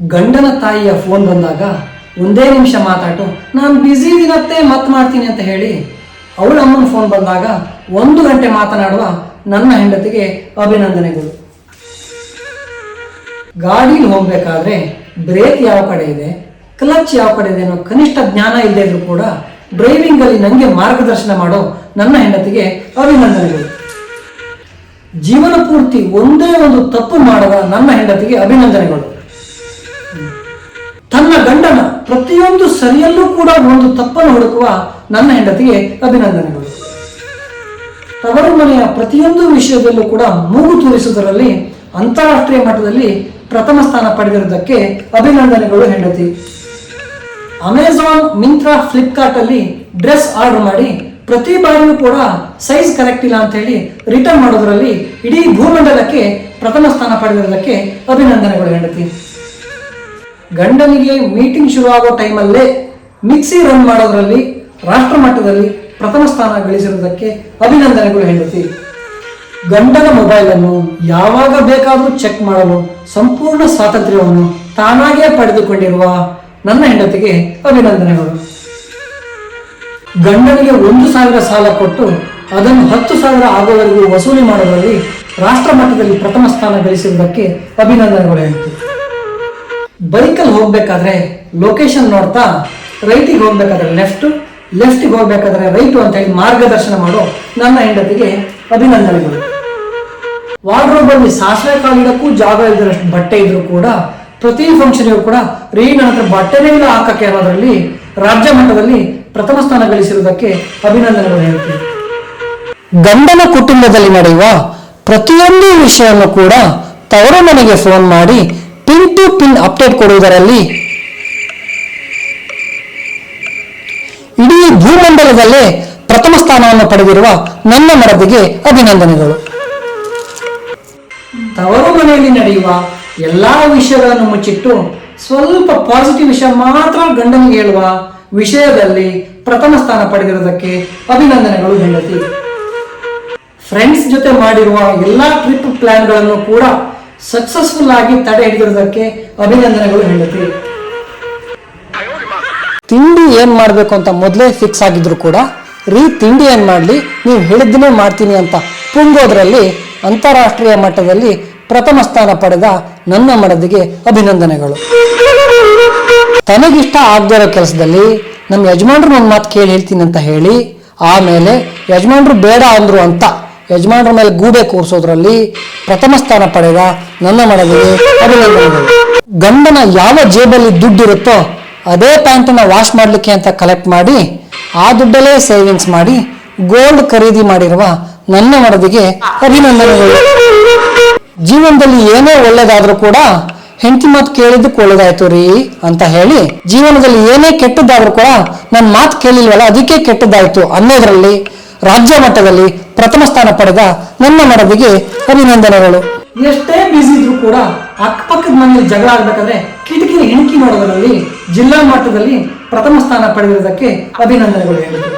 ಗಂಡನ ತಾಯಿಯ ಫೋನ್ ಬಂದಾಗ ಒಂದೇ ನಿಮಿಷ ಮಾತಾಡು ನಾನು ಬ್ಯುಸಿ ಇರತ್ತೆ ಮತ್ತೆ ಮಾಡ್ತೀನಿ ಅಂತ ಹೇಳಿ ಅವಳ ಅಮ್ಮನ ಫೋನ್ ಬಂದಾಗ ಒಂದು ಗಂಟೆ ಮಾತನಾಡುವ ನನ್ನ ಹೆಂಡತಿಗೆ ಅಭಿನಂದನೆಗಳು. ಗಾಡೀಲಿ ಹೋಗಬೇಕಾದ್ರೆ ಬ್ರೇಕ್ ಯಾವ ಕಡೆ ಇದೆ ಕ್ಲಚ್ ಯಾವ ಕಡೆ ಇದೆ ಅನ್ನೋ ಕನಿಷ್ಠ ಜ್ಞಾನ ಇಲ್ಲದೆ ಇದ್ರೂ ಕೂಡ ಡ್ರೈವಿಂಗ್ ಅಲ್ಲಿ ನನಗೆ ಮಾರ್ಗದರ್ಶನ ಮಾಡೋ ನನ್ನ ಹೆಂಡತಿಗೆ ಅಭಿನಂದನೆಗಳು. ಜೀವನ ಪೂರ್ತಿ ಒಂದೇ ಒಂದು ತಪ್ಪು ಮಾಡದ ನನ್ನ ಹೆಂಡತಿಗೆ ಅಭಿನಂದನೆಗಳು. ತನ್ನ ಗಂಡನ ಪ್ರತಿಯೊಂದು ಸರಿಯಲ್ಲೂ ಕೂಡ ಒಂದು ತಪ್ಪನ್ನು ಹುಡುಕುವ ನನ್ನ ಹೆಂಡತಿಗೆ ಅಭಿನಂದನೆಗಳು. ತವರು ಮನೆಯ ಪ್ರತಿಯೊಂದು ವಿಷಯದಲ್ಲೂ ಕೂಡ ಮೂಗು ತೂರಿಸುವುದರಲ್ಲಿ ಅಂತಾರಾಷ್ಟ್ರೀಯ ಮಟ್ಟದಲ್ಲಿ ಪ್ರಥಮ ಸ್ಥಾನ ಪಡೆದಿರುವುದಕ್ಕೆ ಅಭಿನಂದನೆಗಳು ಹೆಂಡತಿ. ಅಮೆಜಾನ್ ಮಿಂತ್ರಾ ಫ್ಲಿಪ್ಕಾರ್ಟ್ ಅಲ್ಲಿ ಡ್ರೆಸ್ ಆರ್ಡರ್ ಮಾಡಿ ಪ್ರತಿ ಬಾರಿಯೂ ಕೂಡ ಸೈಜ್ ಕರೆಕ್ಟ್ ಇಲ್ಲ ಅಂತ ಹೇಳಿ ರಿಟರ್ನ್ ಮಾಡೋದರಲ್ಲಿ ಇಡೀ ಭೂಮಂಡಲಕ್ಕೆ ಪ್ರಥಮ ಸ್ಥಾನ ಪಡೆದಿರೋದಕ್ಕೆ ಅಭಿನಂದನೆಗಳು ಹೆಂಡತಿ. ಗಂಡನಿಗೆ ಮೀಟಿಂಗ್ ಶುರುವಾಗೋ ಟೈಮಲ್ಲೇ ಮಿಕ್ಸಿ ರನ್ ಮಾಡೋದ್ರಲ್ಲಿ ರಾಷ್ಟ್ರ ಮಟ್ಟದಲ್ಲಿ ಪ್ರಥಮ ಸ್ಥಾನ ಗಳಿಸಿರುವುದಕ್ಕೆ ಅಭಿನಂದನೆಗಳು ಹೆಂಡತಿ. ಗಂಡನ ಮೊಬೈಲ್ ಅನ್ನು ಯಾವಾಗ ಬೇಕಾದರೂ ಚೆಕ್ ಮಾಡಲು ಸಂಪೂರ್ಣ ಸ್ವಾತಂತ್ರ್ಯವನ್ನು ತಾನಾಗೇ ಪಡೆದುಕೊಂಡಿರುವ ನನ್ನ ಹೆಂಡತಿಗೆ ಅಭಿನಂದನೆಗಳು. ಗಂಡನಿಗೆ ಒಂದು ಸಾವಿರ ಸಾಲ ಕೊಟ್ಟು ಅದನ್ನು ಹತ್ತು ಸಾವಿರ ಆಗುವವರೆಗೂ ವಸೂಲಿ ಮಾಡುವಲ್ಲಿ ರಾಷ್ಟ್ರ ಮಟ್ಟದಲ್ಲಿ ಪ್ರಥಮ ಸ್ಥಾನ ಗಳಿಸಿರುವುದಕ್ಕೆ ಅಭಿನಂದನೆಗಳು ಹೆಂಡತಿ. ಬೈಕಲ್ಲಿ ಹೋಗ್ಬೇಕಾದ್ರೆ ಲೊಕೇಶನ್ ನೋಡ್ತಾ ರೈಟಿಗೆ ಹೋಗ್ಬೇಕಾದ್ರೆ ಲೆಫ್ಟ್ ಲೆಫ್ಟಿಗೆ ಹೋಗ್ಬೇಕಾದ್ರೆ ರೈಟು ಅಂತ ಹೇಳಿ ಮಾರ್ಗದರ್ಶನ ಮಾಡೋ ನನ್ನ ಹೆಂಡತಿಗೆ ಅಭಿನಂದನೆಗಳು. ವಾರ್ಡ್ರೋಬ್ ಅಲ್ಲಿ ಸಾಸಿವೆ ಕಾಲಿಡಕ್ಕೂ ಜಾಗ ಇದ್ದರಷ್ಟು ಬಟ್ಟೆ ಇದ್ರೂ ಕೂಡ ಪ್ರತಿ ಫಂಕ್ಷನ್ಗೂ ಕೂಡ ರೀ ನನ್ನ ಬಟ್ಟೆನೇ ಇಲ್ಲ ಹಾಕಕ್ಕೆ ಅನ್ನೋದ್ರಲ್ಲಿ ರಾಜ್ಯ ಮಟ್ಟದಲ್ಲಿ ಪ್ರಥಮ ಸ್ಥಾನ ಗಳಿಸಿರುವುದಕ್ಕೆ ಅಭಿನಂದನೆಗಳು ಹೇಳ್ತೀನಿ. ಗಂಡನ ಕುಟುಂಬದಲ್ಲಿ ನಡೆಯುವ ಪ್ರತಿಯೊಂದು ವಿಷಯವನ್ನು ಕೂಡ ತವರು ಮನೆಗೆ ಫೋನ್ ಮಾಡಿ ಟು ಪಿನ್ ಅಪ್ಡೇಟ್ ಕೊಡುವುದರಲ್ಲಿ ಇಡೀ ಭೂಮಂಡಲದಲ್ಲೇ ಪ್ರಥಮ ಸ್ಥಾನವನ್ನು ಪಡೆದಿರುವ ನನ್ನ ಮರದಿಗೆ ಅಭಿನಂದನೆಗಳು. ತವರು ಮನೆಯಲ್ಲಿ ನಡೆಯುವ ಎಲ್ಲಾ ವಿಷಯಗಳನ್ನು ಮುಚ್ಚಿಟ್ಟು ಸ್ವಲ್ಪ ಪಾಸಿಟಿವ್ ವಿಷಯ ಮಾತ್ರ ಗಂಡನಿಗೆ ಹೇಳುವ ವಿಷಯದಲ್ಲಿ ಪ್ರಥಮ ಸ್ಥಾನ ಪಡೆದಿರುವುದಕ್ಕೆ ಅಭಿನಂದನೆಗಳು ಹೆಂಡತಿ. ಫ್ರೆಂಡ್ಸ್ ಜೊತೆ ಮಾಡಿರುವ ಎಲ್ಲಾ ಟ್ರಿಪ್ ಪ್ಲಾನ್ಗಳನ್ನು ಕೂಡ ಸಕ್ಸಸ್ಫುಲ್ ಆಗಿ ತಡೆ ಹಿಡಿದಿರೋದಕ್ಕೆ ಅಭಿನಂದನೆಗಳು ಹೇಳುತ್ತೆ ತಿಂಡಿ ಏನ್ ಮಾಡ್ಬೇಕು ಅಂತ ಮೊದಲೇ ಫಿಕ್ಸ್ ಆಗಿದ್ರು ಕೂಡ ರೀ ತಿಂಡಿ ಏನ್ ಮಾಡ್ಲಿ, ನೀವು ಹೇಳಿದ್ದನ್ನೇ ಮಾಡ್ತೀನಿ ಅಂತ ಪುಂಗೋದ್ರಲ್ಲಿ ಅಂತಾರಾಷ್ಟ್ರೀಯ ಮಟ್ಟದಲ್ಲಿ ಪ್ರಥಮ ಸ್ಥಾನ ಪಡೆದ ನನ್ನ ಮಡದಿಗೆ ಅಭಿನಂದನೆಗಳು. ತನಗಿಷ್ಟ ಆಗದೇ ಇರೋ ಕೆಲಸದಲ್ಲಿ ನಮ್ಮ ಯಜಮಾನ್ರು ನನ್ನ ಮಾತು ಕೇಳಿ ಹೇಳ್ತೀನಿ ಅಂತ ಹೇಳಿ, ಆಮೇಲೆ ಯಜಮಾನ್ರು ಬೇಡ ಅಂದ್ರು ಅಂತ ಯಜಮಾನ್ರ ಮೇಲೆ ಗೂಬೆ ಕೂರಿಸೋದ್ರಲ್ಲಿ ಪ್ರಥಮ ಸ್ಥಾನ ಪಡೆದ ನನ್ನ ಮಡದಿಗೆ ಅಭಿನಂದನೆಗಳು. ಗಂಡನ ಯಾವ ಜೇಬಲ್ಲಿ ದುಡ್ಡಿರುತ್ತೋ ಅದೇ ಪ್ಯಾಂಟನ್ನ ವಾಶ್ ಮಾಡಲಿಕ್ಕೆ ಅಂತ ಕಲೆಕ್ಟ್ ಮಾಡಿ, ಆ ದುಡ್ಡಲ್ಲೇ ಸೇವಿಂಗ್ಸ್ ಮಾಡಿ ಗೋಲ್ಡ್ ಖರೀದಿ ಮಾಡಿರುವ ನನ್ನ ಮಡದಿಗೆ ಅಭಿನಂದನೆಗಳು. ಜೀವನದಲ್ಲಿ ಏನೇ ಒಳ್ಳೇದಾದ್ರೂ ಕೂಡ ಹೆಂಡತಿ ಮಾತು ಕೇಳಿದ್ದಕ್ಕೆ ಒಳ್ಳೇದಾಯ್ತು ರೀ ಅಂತ ಹೇಳಿ, ಜೀವನದಲ್ಲಿ ಏನೇ ಕೆಟ್ಟದ್ದಾದ್ರೂ ಕೂಡ ನನ್ನ ಮಾತು ಕೇಳಿಲ್ವಲ್ಲ, ಅದಕ್ಕೆ ಕೆಟ್ಟದ್ದಾಯ್ತು ಅನ್ನೋದ್ರಲ್ಲಿ ರಾಜ್ಯ ಮಟ್ಟದಲ್ಲಿ ಪ್ರಥಮ ಸ್ಥಾನ ಪಡೆದ ನನ್ನ ಮಡದಿಗೆ ಅಭಿನಂದನೆಗಳು. ಎಷ್ಟೇ ಬ್ಯುಸಿ ಇದ್ರೂ ಕೂಡ ಅಕ್ಕಪಕ್ಕದ ಮನೆಯಲ್ಲಿ ಜಗಳ ಆಗ್ಬೇಕಂದ್ರೆ ಕಿಟಕಿ ಹೆಣಕಿ ಮಾಡೋದರಲ್ಲಿ ಜಿಲ್ಲಾ ಮಟ್ಟದಲ್ಲಿ ಪ್ರಥಮ ಸ್ಥಾನ ಪಡೆದಿರುವುದಕ್ಕೆ ಅಭಿನಂದನೆಗಳು ಹೇಳಿದ್ರು